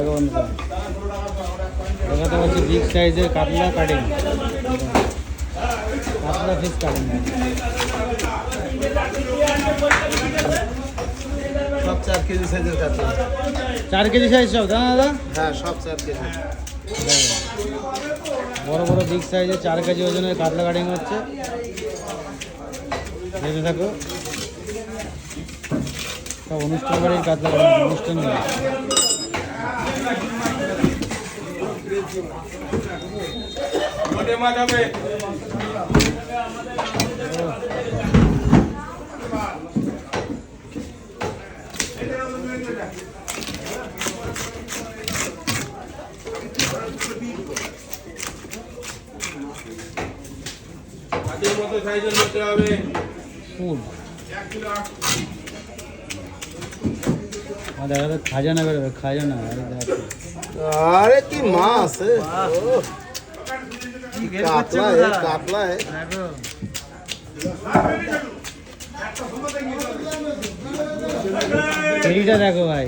দেখো বন্ধুরা দেখাতে পাচ্ছি বিগ সাইজের কাতলা কাটিং কাতলা ফিস কাটিং সব চার কেজি সাইজের কাতলা চার কেজি সাইজ সব দাদা হ্যাঁ সব চার কেজি দেখো। বড় বড় বিগ সাইজের চার কেজি ওজনের কাতলা কাটিং হচ্ছে দেখতে থাকো সব অনুষ্ঠান বাড়ির কাতলা অনুষ্ঠান বাড়ি হাতের মতো সাইজের নিতে হবে। ফুল। আমার দেখা যাচ্ছে খাজানা বেরোবে খাজানা আরে দেখো। আরে কি মাছ কাতলা কাতলা দেখো ভাই।